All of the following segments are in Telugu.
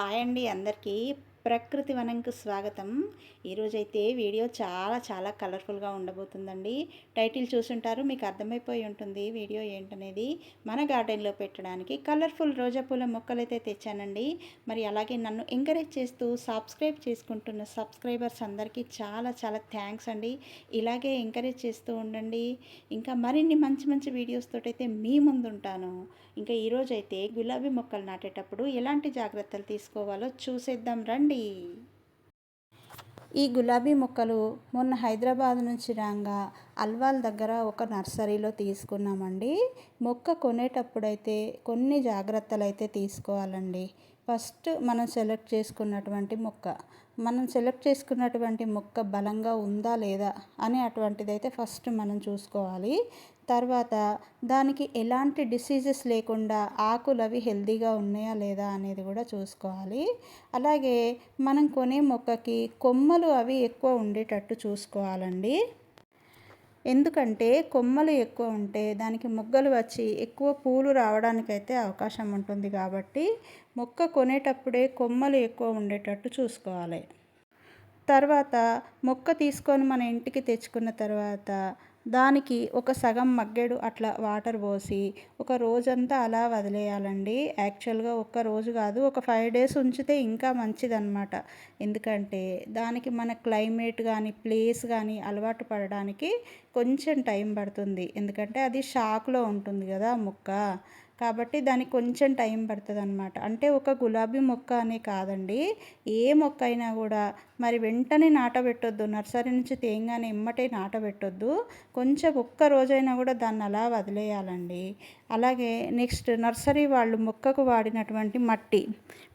హాయ్ అండి అందరికీ. ప్రకృతి వనంకు స్వాగతం. ఈరోజైతే వీడియో చాలా చాలా కలర్ఫుల్గా ఉండబోతుందండి. టైటిల్ చూసుంటారు మీకు అర్థమైపోయి ఉంటుంది వీడియో ఏంటనేది. మన గార్డెన్లో పెట్టడానికి కలర్ఫుల్ రోజా పూల మొక్కలు అయితే తెచ్చానండి. మరి అలాగే నన్ను ఎంకరేజ్ చేస్తూ సబ్స్క్రైబ్ చేసుకుంటున్న సబ్స్క్రైబర్స్ అందరికీ చాలా చాలా థ్యాంక్స్ అండి. ఇలాగే ఎంకరేజ్ చేస్తూ ఉండండి. ఇంకా మరిన్ని మంచి మంచి వీడియోస్ తోటైతే మీ ముందుంటాను. ఇంకా ఈరోజైతే గులాబీ మొక్కలు నాటేటప్పుడు ఎలాంటి జాగ్రత్తలు తీసుకోవాలో చూసేద్దాం రండి. ఈ గులాబీ మొక్కలు మొన్న హైదరాబాద్ నుంచి రాగా అల్వాల్ దగ్గర ఒక నర్సరీలో తీసుకున్నామండి. మొక్క కొనేటప్పుడైతే కొన్ని జాగ్రత్తలు అయితే తీసుకోవాలండి. ఫస్ట్ మనం సెలెక్ట్ చేసుకున్నటువంటి మొక్క. మనం సెలెక్ట్ చేసుకున్నటువంటి మొక్క బలంగా ఉందా లేదా అని అటువంటిదైతే ఫస్ట్ మనం చూసుకోవాలి. తర్వాత దానికి ఎలాంటి డిసీజెస్ లేకుండా ఆకులు అవి హెల్తీగా ఉన్నాయా లేదా అనేది కూడా చూసుకోవాలి. అలాగే మనం కొనే మొక్కకి కొమ్మలు అవి ఎక్కువ ఉండేటట్టు చూసుకోవాలండి. ఎందుకంటే కొమ్మలు ఎక్కువ ఉంటే దానికి మొగ్గలు వచ్చి ఎక్కువ పూలు రావడానికైతే అవకాశం ఉంటుంది కాబట్టి మొక్క కొనేటప్పుడే కొమ్మలు ఎక్కువ ఉండేటట్టు చూసుకోవాలి. తర్వాత మొక్క తీసుకొని మన ఇంటికి తెచ్చుకున్న తర్వాత దానికి ఒక సగం మగ్గెడు అట్లా వాటర్ పోసి ఒక రోజంతా అలా వదిలేయాలండి. యాక్చువల్గా ఒక్క రోజు కాదు ఒక ఫైవ్ డేస్ ఉంచితే ఇంకా మంచిదన్నమాట. ఎందుకంటే దానికి మన క్లైమేట్ కానీ ప్లేస్ కానీ అలవాటు పడడానికి కొంచెం టైం పడుతుంది. ఎందుకంటే అది షాక్లో ఉంటుంది కదా మొక్క. కాబట్టి దానికి కొంచెం టైం పడుతుంది అనమాట అంటే ఒక గులాబీ మొక్క అనే కాదండి. ఏ మొక్క అయినా కూడా మరి వెంటనే నాటబెట్టొద్దు నర్సరీ నుంచి తేంగానే ఎమ్మటే నాటబెట్టొద్దు కొంచెం ఒక్క రోజైనా కూడా దాన్ని అలా వదిలేయాలండి. అలాగే నెక్స్ట్ నర్సరీ వాళ్ళు మొక్కకు వాడినటువంటి మట్టి.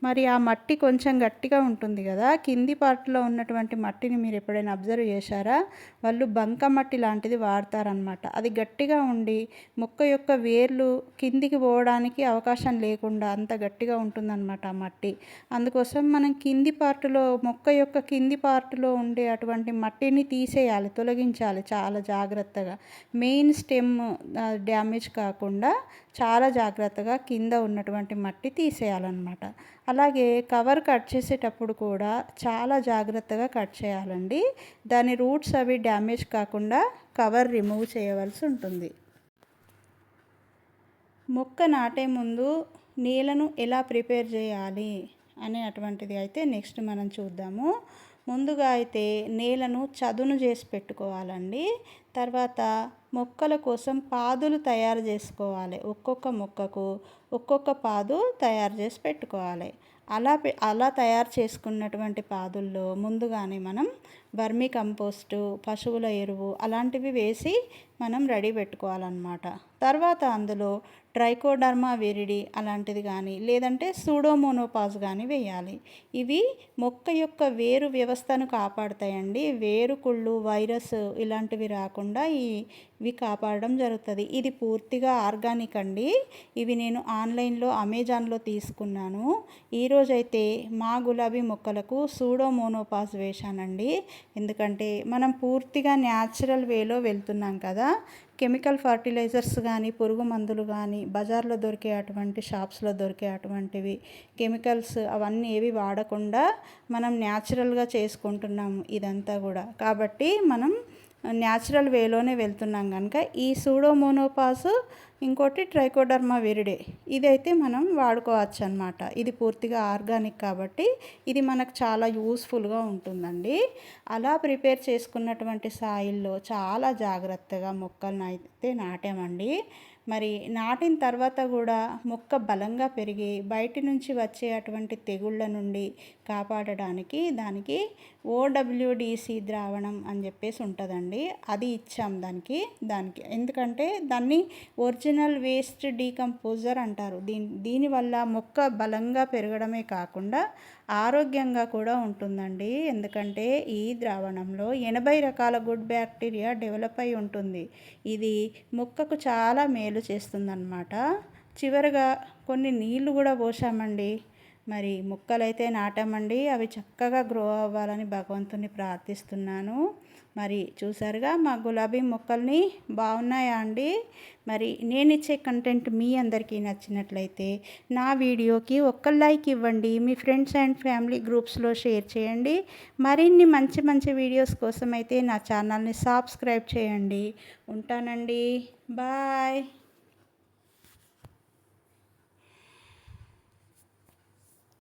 మరి ఆ మట్టి కొంచెం గట్టిగా ఉంటుంది కదా కింది పార్ట్లో ఉన్నటువంటి మట్టిని మీరు ఎప్పుడైనా అబ్జర్వ్ చేశారా? వాళ్ళు బంక మట్టి లాంటిది వాడతారనమాట అది గట్టిగా ఉండి మొక్క యొక్క వేర్లు కిందికి పోవడానికి అవకాశం లేకుండా అంత గట్టిగా ఉంటుందన్నమాట ఆ మట్టి. అందుకోసం మనం కింది పార్టులో మొక్క యొక్క కింది పార్టులో ఉండే అటువంటి మట్టిని తీసేయాలి తొలగించాలి చాలా జాగ్రత్తగా. మెయిన్ స్టెమ్ డ్యామేజ్ కాకుండా చాలా జాగ్రత్తగా కింద ఉన్నటువంటి మట్టి తీసేయాలన్నమాట. అలాగే కవర్ కట్ చేసేటప్పుడు కూడా చాలా జాగ్రత్తగా కట్ చేయాలండి. దాని రూట్స్ అవి డ్యామేజ్ కాకుండా కవర్ రిమూవ్ చేయవలసి ఉంటుంది. మొక్క నాటే ముందు నేలను ఎలా ప్రిపేర్ చేయాలి అనే అటువంటిది అయితే నెక్స్ట్ మనం చూద్దాము. ముందుగా అయితే నేలను చదును చేసి పెట్టుకోవాలండి. తర్వాత మొక్కల కోసం పాదులు తయారు చేసుకోవాలి. ఒక్కొక్క మొక్కకు ఒక్కొక్క పాదు తయారు చేసి పెట్టుకోవాలి. అలా అలా తయారు చేసుకున్నటువంటి పాదుల్లో ముందుగానే మనం వర్మీ కంపోస్టు పశువుల ఎరువు అలాంటివి వేసి మనం రెడీ పెట్టుకోవాలన్నమాట. తర్వాత అందులో ట్రైకోడర్మా విరిడి అలాంటిది కానీ లేదంటే సూడోమోనోపాజ్ కానీ వేయాలి. ఇవి మొక్క యొక్క వేరు వ్యవస్థను కాపాడుతాయండి. వేరుకుళ్ళు వైరస్ ఇలాంటివి రాకుండా ఈ ఇవి కాపాడడం జరుగుతుంది. ఇది పూర్తిగా ఆర్గానిక్ అండి. ఇవి నేను ఆన్లైన్లో అమెజాన్లో తీసుకున్నాను. ఈరోజైతే మా గులాబీ మొక్కలకు సూడోమోనోపాస్ వేశానండి. ఎందుకంటే మనం పూర్తిగా న్యాచురల్ వేలో వెళ్తున్నాం కదా. కెమికల్ ఫర్టిలైజర్స్ కానీ పురుగు మందులు కానీ బజార్లో దొరికే అటువంటి షాప్స్లో దొరికే అటువంటివి కెమికల్స్ అవన్నీ ఏవి వాడకుండా మనం న్యాచురల్గా చేసుకుంటున్నాము ఇదంతా కూడా. కాబట్టి మనం న్యాచురల్ వేలోనే వెళ్తున్నాం కనుక ఈ సూడోమోనోపాస్ ఇంకోటి ట్రైకోడర్మా విరిడే. ఇదైతే మనం వాడుకోవచ్చు అనమాట ఇది పూర్తిగా ఆర్గానిక్ కాబట్టి ఇది మనకు చాలా యూస్ఫుల్గా ఉంటుందండి. అలా ప్రిపేర్ చేసుకున్నటువంటి సాయిల్లో చాలా జాగ్రత్తగా మొక్కలను అయితే నాటామండి. మరి నాటిన తర్వాత కూడా మొక్క బలంగా పెరిగి బయటి నుంచి వచ్చే అటువంటి తెగుళ్ళ నుండి కాపాడడానికి దానికి ఓడబ్ల్యూడిసి ద్రావణం అని చెప్పేసి ఉంటుందండి. అది ఇచ్చాం దానికి దానికి. ఎందుకంటే దాన్ని ఒరిజినల్ వేస్ట్ డీకంపోజర్ అంటారు. దీని దీనివల్ల మొక్క బలంగా పెరగడమే కాకుండా ఆరోగ్యంగా కూడా ఉంటుందండి. ఎందుకంటే ఈ ద్రావణంలో ఎనభై రకాల గుడ్ బ్యాక్టీరియా డెవలప్ అయి ఉంటుంది. ఇది మొక్కకు చాలా మేలు చేస్తుందన్నమాట. చివరగా కొన్ని నీళ్ళు కూడా పోసామండి మరి మొక్కలైతే నాటామండి. అవి చక్కగా గ్రో అవ్వాలని భగవంతుని ప్రార్థిస్తున్నాను. మరి చూసారుగా మా గులాబీ మొక్కల్ని బాగున్నాయా అండి? మరి నేను ఇచ్చే కంటెంట్ మీ అందరికీ నచ్చినట్లయితే నా వీడియోకి ఒక్క లైక్ ఇవ్వండి. మీ ఫ్రెండ్స్ అండ్ ఫ్యామిలీ గ్రూప్స్లో షేర్ చేయండి. మరిన్ని మంచి మంచి వీడియోస్ కోసం అయితే నా ఛానల్ని సబ్స్క్రైబ్ చేయండి. ఉంటానండి. బాయ్.